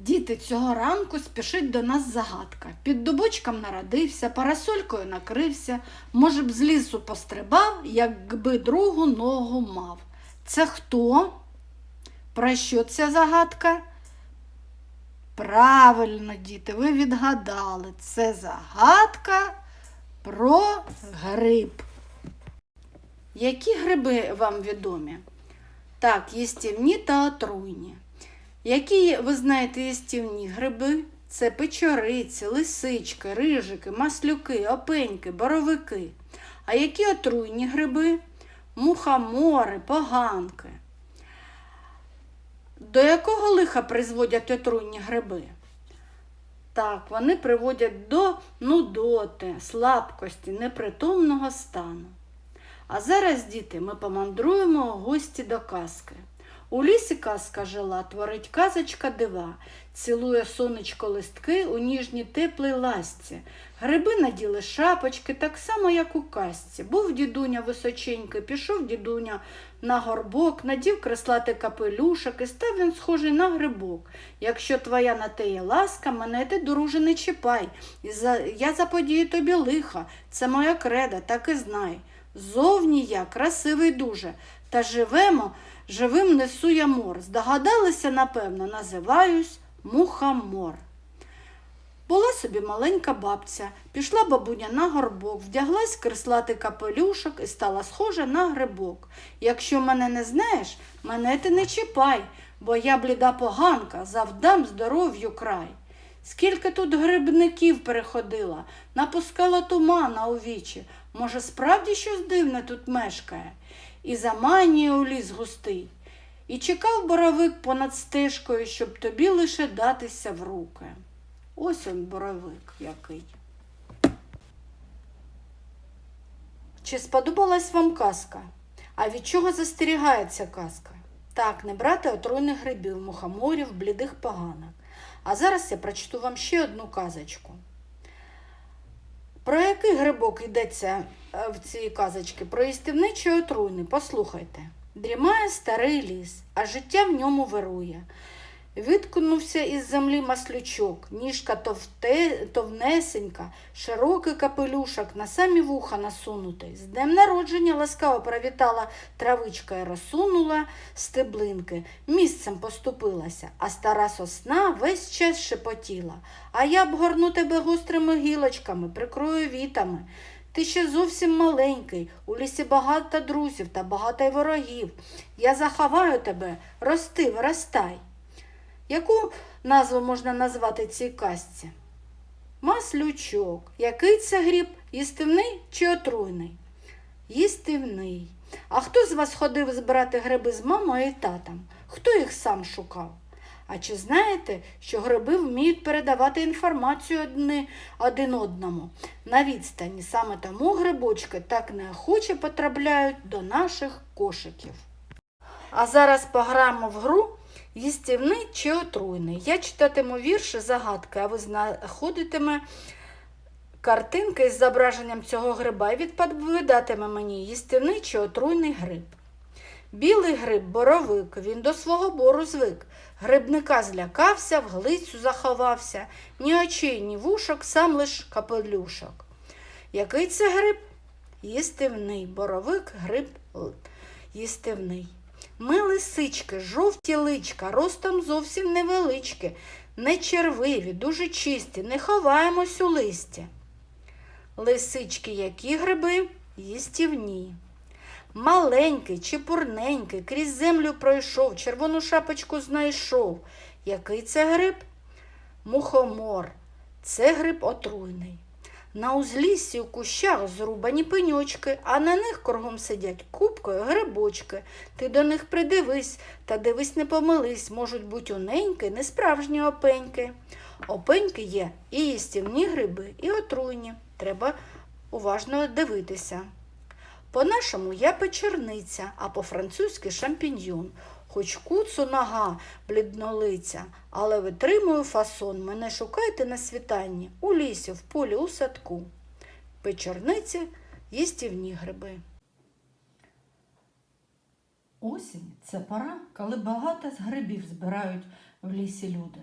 Діти цього ранку спішить до нас загадка. Під дубочком народився, парасолькою накрився, може б з лісу пострибав, якби другу ногу мав. Це хто? Про що ця загадка? Правильно, діти, ви відгадали. Це загадка про гриб. Які гриби вам відомі? Так, їстівні та отруйні. Які ви знаєте їстівні гриби? Це печориці, лисички, рижики, маслюки, опеньки, боровики. А які отруйні гриби? Мухомори, поганки. До якого лиха призводять отруйні гриби? Так, вони приводять до нудоти, слабкості, непритомного стану. А зараз, діти, ми помандруємо у гості до казки. У лісі казка жила, творить казочка дива, цілує сонечко листки у ніжній теплій ласці. Гриби наділи шапочки, так само, як у казці. Був дідуня височенький, пішов дідуня на горбок, надів креслатий капелюшок і став він схожий на грибок. Якщо твоя на те є ласка, мене ти, друже, не чіпай. Я заподію тобі лиха, це моя креда, так і знай. Зовні я красивий дуже, та живемо, живим несу я мор. Здогадалися, напевно, називаюсь мухомор. Була собі маленька бабця, пішла бабуня на горбок, вдяглась в креслатий капелюшок і стала схожа на грибок. Якщо мене не знаєш, мене ти не чіпай, бо я бліда поганка, завдам здоров'ю край. Скільки тут грибників переходила, напускала тумана у вічі. Може, справді щось дивне тут мешкає, і заманює у ліс густий. І чекав боровик понад стежкою, щоб тобі лише датися в руки. Ось он боровик який. Чи сподобалась вам казка? А від чого застерігає ця казка? Так, не брати отруйних грибів, мухоморів, блідих поганок. А зараз я прочту вам ще одну казочку. Про який грибок йдеться е, в цій казочці? Про їстівний чи отруйний? Послухайте. Дрімає старий ліс, а життя в ньому вирує. Відкунувся із землі маслючок, ніжка товте, товнесенька, широкий капелюшок, на самі вуха насунутий. З днем народження ласкаво привітала травичка і розсунула стеблинки, місцем поступилася, а стара сосна весь час шепотіла. А я обгорну тебе гострими гілочками, прикрою вітами. Ти ще зовсім маленький, у лісі багато друзів та багато й ворогів. Я заховаю тебе, рости, виростай. Яку назву можна назвати цій казці? Маслючок. Який це гріб? Їстивний чи отруйний? Їстивний. А хто з вас ходив збирати гриби з мамою і татом? Хто їх сам шукав? А чи знаєте, що гриби вміють передавати інформацію одни, один одному на відстані? Саме тому грибочки так неохоче потрапляють до наших кошиків. А зараз пограємо в гру їстівний чи отруйний. Я читатиму вірші загадки, а ви знаходитиме картинки з зображенням цього гриба і відповідатиме мені їстівний чи отруйний гриб. Білий гриб боровик, він до свого бору звик. Грибника злякався, в глицю заховався, ні очей, ні вушок, сам лиш капелюшок. Який це гриб? Їстивний, боровик, гриб їстивний. Ми лисички, жовті личка, ростом зовсім невеличкі, не червиві, дуже чисті, не ховаємось у листі. Лисички, які гриби? Їстівні. Маленький, чепурненький, крізь землю пройшов, червону шапочку знайшов. Який це гриб? Мухомор. Це гриб отруйний. На узліссі у кущах зрубані пеньочки, а на них кругом сидять купкою грибочки. Ти до них придивись, та дивись, не помились, можуть бути уненькі, несправжні опеньки. Опеньки є і їстівні гриби, і отруйні. Треба уважно дивитися. По-нашому я печерниця, а по-французьки шампіньйон. Хоч куцу нога бліднолиця, але витримую фасон. Мене шукайте на світанні, у лісі, в полі, у садку. Печерниці їстівні гриби. Осінь це пора, коли багато з грибів збирають в лісі люди.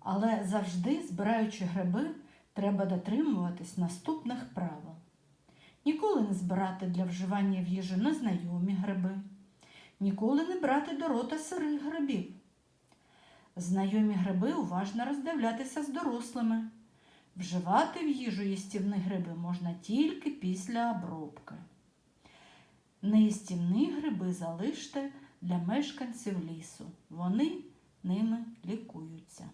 Але завжди, збираючи гриби, треба дотримуватись наступних правил. Ніколи не збирати для вживання в їжу незнайомі гриби, ніколи не брати до рота сирих грибів. Знайомі гриби уважно роздивлятися з дорослими. Вживати в їжу їстівні гриби можна тільки після обробки. Неїстівні гриби залиште для мешканців лісу. Вони ними лікуються.